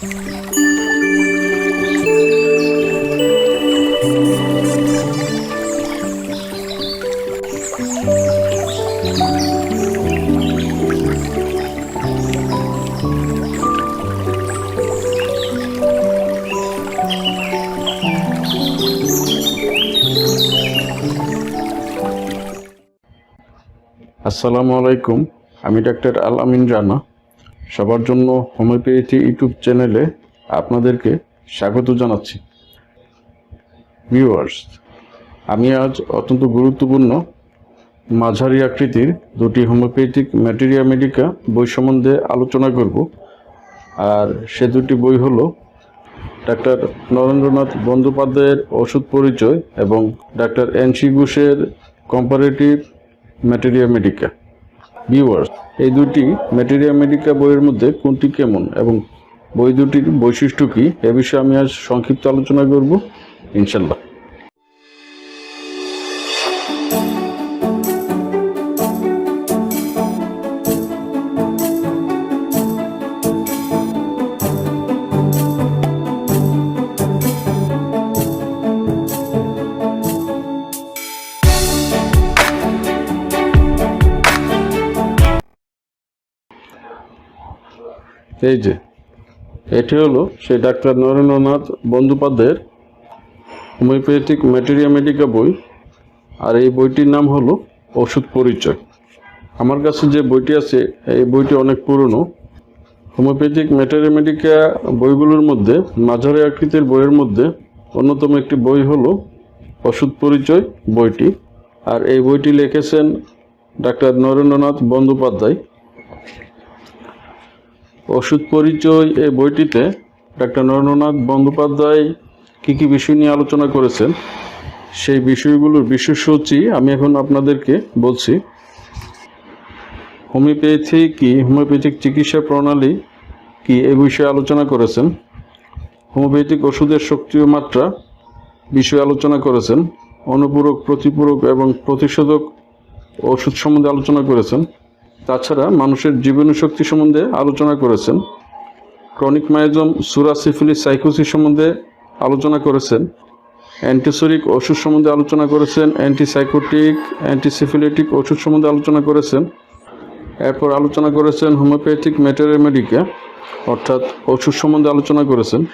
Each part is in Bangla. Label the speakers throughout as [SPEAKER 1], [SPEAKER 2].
[SPEAKER 1] আসসালামু আলাইকুম আমি ডাক্তার আল আমিন রানা। সবার জন্য হোমিওপ্যাথি ইউটিউব চ্যানেলে আপনাদেরকে স্বাগত জানাচ্ছি। ভিউয়ার্স, আমি আজ অত্যন্ত গুরুত্বপূর্ণ মাঝারি আকৃতির দুটি হোমিওপ্যাথিক ম্যাটেরিয়া মেডিকা বই সম্বন্ধে আলোচনা করব। আর সে দুটি বই হল ডাক্তার নরেন্দ্রনাথ বন্দ্যোপাধ্যায়ের ওষুধ পরিচয় এবং ডাক্তার এনসি ঘোষের কম্পারেটিভ ম্যাটেরিয়া মেডিকা। ভিউয়ার্স এই দুটি ম্যাটেরিয়া মেডিকা বইয়ের মধ্যে কোনটি কেমন এবং বই দুটির বৈশিষ্ট্য কী, এ বিষয়ে আমি আজ সংক্ষিপ্ত আলোচনা করব ইনশাল্লাহ এই যে, এটি হলো সেই ডাক্তার নরেন্দ্রনাথ বন্দ্যোপাধ্যায়ের হোমিওপ্যাথিক ম্যাটেরিয়া মেডিকা বই, আর এই বইটির নাম হলো ওষুধ পরিচয়। আমার কাছে যে বইটি আছে, এই বইটি অনেক পুরনো। হোমিওপ্যাথিক ম্যাটেরিয়া মেডিকা বইগুলোর মধ্যে, মাঝারি আকৃতির বইয়ের মধ্যে অন্যতম একটি বই হলো ওষুধ পরিচয় বইটি। আর এই বইটি লিখেছেন ডাক্তার নরেন্দ্রনাথ বন্দ্যোপাধ্যায়। ওষুধ পরিচয় এই বইটিতে ডাক্তার নরেন্দ্রনাথ বন্দ্যোপাধ্যায় কী কী বিষয় নিয়ে আলোচনা করেছেন, সেই বিষয়গুলোর বিশেষসূচি আমি এখন আপনাদেরকে বলছি। হোমিওপ্যাথি কি, হোমিওপ্যাথিক চিকিৎসা প্রণালী কি, এ বিষয়ে আলোচনা করেছেন। হোমিওপ্যাথিক ওষুধের ও মাত্রা বিষয়ে আলোচনা করেছেন। অনুপূরক, প্রতিপূরক এবং প্রতিষেধক ওষুধ সম্বন্ধে আলোচনা করেছেন। তাছাড়া মানুষের জীবনী শক্তি সম্বন্ধে আলোচনা করেছেন। ক্রনিক মায়োজম সুরাসিফিলিস সাইকোসিস সম্বন্ধে আলোচনা করেছেন। অ্যান্টিসোরিক ওষুধ সম্বন্ধে আলোচনা করেছেন। অ্যান্টিসাইকোটিক অ্যান্টিসিফিলেটিক ওষুধ সম্বন্ধে আলোচনা করেছেন। এরপর আলোচনা করেছেন হোমিওপ্যাথিক ম্যাটেরিয়া অর্থাৎ ওষুধ সম্বন্ধে আলোচনা করেছেন।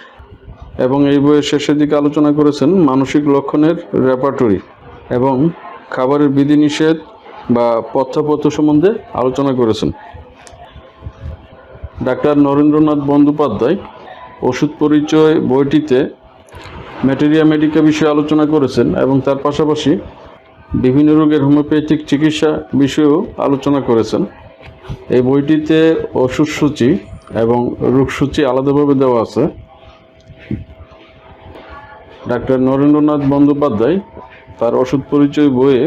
[SPEAKER 1] এবং এই বইয়ের শেষের দিকে আলোচনা করেছেন মানসিক লক্ষণের রেপার্টরি এবং খাবারের বিধিনিষেধ বা পথ্যপথ্য সম্বন্ধে আলোচনা করেছেন। ডাক্তার নরেন্দ্রনাথ বন্দ্যোপাধ্যায় ওষুধ পরিচয় বইটিতে ম্যাটেরিয়া মেডিকা বিষয়ে আলোচনা করেছেন এবং তার পাশাপাশি বিভিন্ন রোগের হোমিওপ্যাথিক চিকিৎসা বিষয়েও আলোচনা করেছেন। এই বইটিতে ওষুধ সূচি এবং রোগসূচি আলাদাভাবে দেওয়া আছে। ডাক্তার নরেন্দ্রনাথ বন্দ্যোপাধ্যায় তার ওষুধ পরিচয় বইয়ে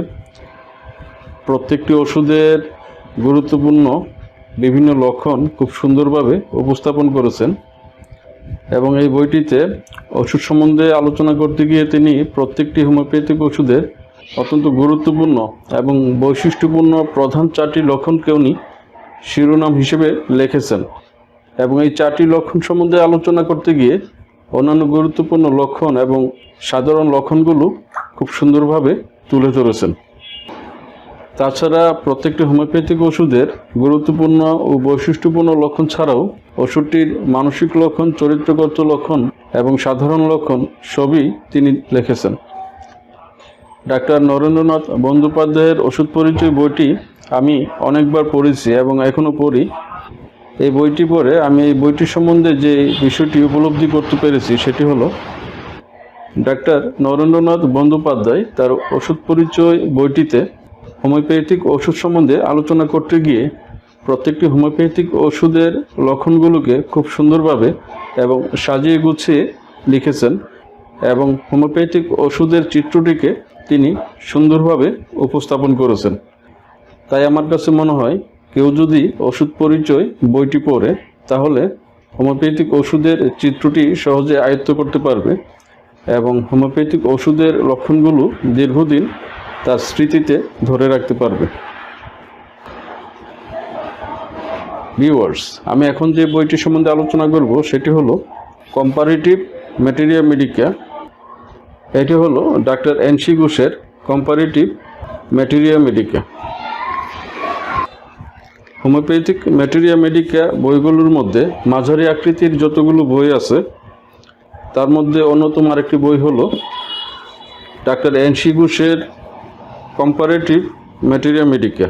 [SPEAKER 1] প্রত্যেকটি ওষুধের গুরুত্বপূর্ণ বিভিন্ন লক্ষণ খুব সুন্দরভাবে উপস্থাপন করেছেন এবং এই বইটিতে ওষুধ সম্বন্ধে আলোচনা করতে গিয়ে তিনি প্রত্যেকটি হোমিওপ্যাথিক ওষুধের অত্যন্ত গুরুত্বপূর্ণ এবং বৈশিষ্ট্যপূর্ণ প্রধান চারটি লক্ষণকে উনি শিরোনাম হিসেবে লিখেছেন এবং এই চারটি লক্ষণ সম্বন্ধে আলোচনা করতে গিয়ে অন্যান্য গুরুত্বপূর্ণ লক্ষণ এবং সাধারণ লক্ষণগুলো খুব সুন্দরভাবে তুলে ধরেছেন। তাছাড়া প্রত্যেকটি হোমিওপ্যাথিক ওষুধের গুরুত্বপূর্ণ ও বৈশিষ্ট্যপূর্ণ লক্ষণ ছাড়াও ওষুধটির মানসিক লক্ষণ, চরিত্রগত লক্ষণ এবং সাধারণ লক্ষণ সবই তিনি লিখেছেন। ডাক্তার নরেন্দ্রনাথ বন্দ্যোপাধ্যায়ের ওষুধ পরিচয় বইটি আমি অনেকবার পড়েছি এবং এখনও পড়ি। এই বইটি পড়ে আমি এই বইটি সম্বন্ধে যে বিষয়টি উপলব্ধি করতে পেরেছি সেটি হলো, ডাক্তার নরেন্দ্রনাথ বন্দ্যোপাধ্যায় তার ওষুধ পরিচয় বইটিতে হোমিওপ্যাথিক ওষুধ সম্বন্ধে আলোচনা করতে গিয়ে প্রত্যেকটি হোমিওপ্যাথিক ওষুধের লক্ষণগুলোকে খুব সুন্দরভাবে এবং সাজিয়ে গুছিয়ে লিখেছেন এবং হোমিওপ্যাথিক ওষুধের চিত্রটিকে তিনি সুন্দরভাবে উপস্থাপন করেছেন। তাই আমার কাছে মনে হয়, কেউ যদি ওষুধ পরিচয় বইটি পড়ে, তাহলে হোমিওপ্যাথিক ওষুধের চিত্রটি সহজে আয়ত্ত করতে পারবে এবং হোমিওপ্যাথিক ওষুধের লক্ষণগুলো দীর্ঘদিন তার স্মৃতিতে ধরে রাখতে পারবে। ভিউয়ার্স আমি এখন যে বইটি সম্বন্ধে আলোচনা করব, সেটি হলো কম্পারেটিভ ম্যাটেরিয়া মেডিকা এটি হলো ডাক্তার এনসি ঘোষের comparative materia medica homeopathic materia medica বইগুলোর মধ্যে মাঝারি আকৃতির যতগুলো বই আছে, তার মধ্যে অন্যতম আরেকটি বই হলো ডাক্তার এনসি ঘোষের কম্পারেটিভ ম্যাটেরিয়া মেডিকা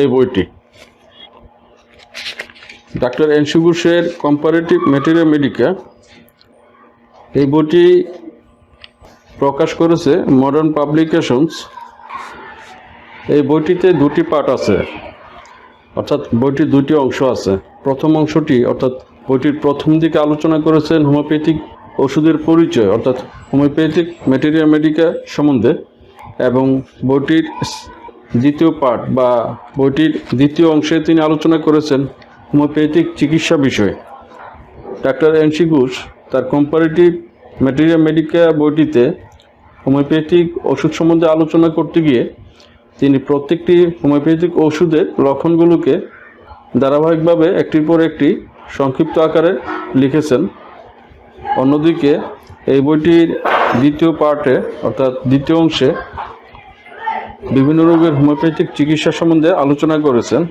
[SPEAKER 1] এই বইটি। ডাক্তার এনসি ঘোষের কম্পারেটিভ ম্যাটেরিয়া মেডিকা এই বইটি প্রকাশ করেছে মডার্ন পাবলিকেশনস এই বইটিতে দুটি পার্ট আছে, অর্থাৎ বইটির দুটি অংশ আছে। প্রথম অংশটি, অর্থাৎ বইটির প্রথম দিকে আলোচনা করেছেন হোমিওপ্যাথিক ওষুধের পরিচয়, অর্থাৎ হোমিওপ্যাথিক ম্যাটেরিয়া মেডিকা সম্বন্ধে। এবং বইটির দ্বিতীয় পার্ট বা বইটির দ্বিতীয় অংশে তিনি আলোচনা করেছেন হোমিওপ্যাথিক চিকিৎসা বিষয়ে। ডাক্তার এনসি ঘোষ তার কম্পারেটিভ ম্যাটেরিয়া মেডিকা বইটিতে হোমিওপ্যাথিক ওষুধ সম্বন্ধে আলোচনা করতে গিয়ে তিনি প্রত্যেকটি হোমিওপ্যাথিক ওষুধের লক্ষণগুলোকে ধারাবাহিকভাবে একটির পর একটি সংক্ষিপ্ত আকারে লিখেছেন। অন্যদিকে এই বইটির দ্বিতীয় পার্টে, অর্থাৎ দ্বিতীয় অংশে বিভিন্ন রোগের হোমিওপ্যাথিক চিকিৎসা সম্বন্ধে আলোচনা করেছেন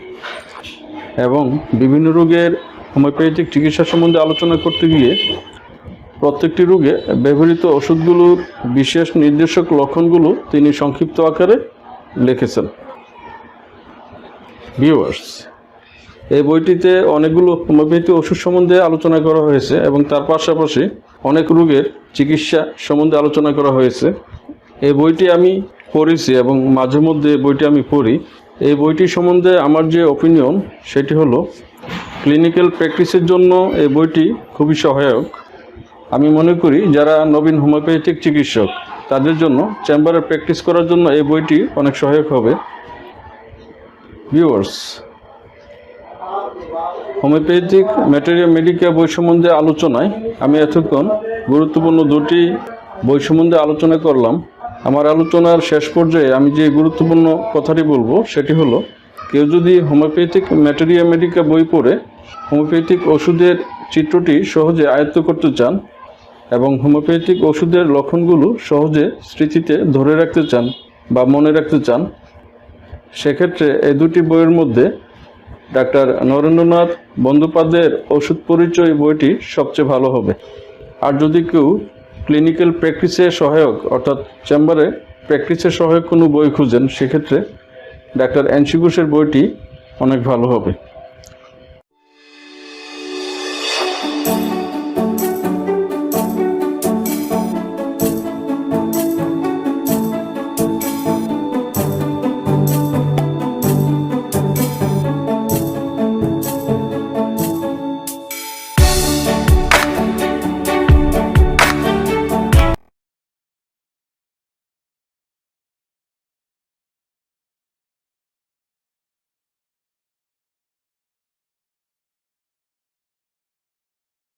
[SPEAKER 1] এবং বিভিন্ন রোগের হোমিওপ্যাথিক চিকিৎসা সম্বন্ধে আলোচনা করতে গিয়ে প্রত্যেকটি রোগে ব্যবহৃত ওষুধগুলোর বিশেষ নির্দেশক লক্ষণগুলো তিনি সংক্ষিপ্ত আকারে লিখেছেন। ভিউয়ার্স এই বইটিতে অনেকগুলো হোমিওপ্যাথি ওষুধ সম্বন্ধে আলোচনা করা হয়েছে এবং তার পাশাপাশি অনেক রোগের চিকিৎসা সম্বন্ধে আলোচনা করা হয়েছে। এই বইটি আমি পড়েছি এবং মাঝে মধ্যে বইটি আমি পড়ি। এই বইটি সম্বন্ধে আমার যে অপিনিয়ন সেটি হলো ক্লিনিক্যাল প্র্যাকটিসের জন্য এই বইটি খুবই সহায়ক। আমি মনে করি যারা নবীন হোমিওপ্যাথিক চিকিৎসক, তাদের জন্য চেম্বারে প্র্যাকটিস করার জন্য এই বইটি অনেক সহায়ক হবে। ভিউয়ার্স হোমিওপ্যাথিক ম্যাটেরিয়া মেডিকা বই সম্বন্ধে আলোচনায় আমি এতক্ষণ গুরুত্বপূর্ণ দুটি বই সম্বন্ধে আলোচনা করলাম। আমার আলোচনার শেষ পর্যায়ে আমি যে গুরুত্বপূর্ণ কথাটি বলব সেটি হলো, কেউ যদি হোমিওপ্যাথিক ম্যাটেরিয়া মেডিকা বই পড়ে, হোমিওপ্যাথিক ওষুধের চিত্রটি সহজে আয়ত্ত করতে চান এবং হোমিওপ্যাথিক ওষুধের লক্ষণগুলো সহজে স্মৃতিতে ধরে রাখতে চান বা মনে রাখতে চান, সেক্ষেত্রে এই দুটি বইয়ের মধ্যে ডাক্তার নরেন্দ্রনাথ বন্দ্যোপাধ্যায়ের ওষুধ পরিচয় বইটি সবচেয়ে ভালো হবে। আর যদি কেউ ক্লিনিক্যাল প্র্যাকটিসে সহায়ক, অর্থাৎ চেম্বারে প্র্যাকটিসে সহায়ক কোনো বই খুঁজেন, সেক্ষেত্রে ডাক্তার এনসি ঘোষের বইটি অনেক ভালো হবে।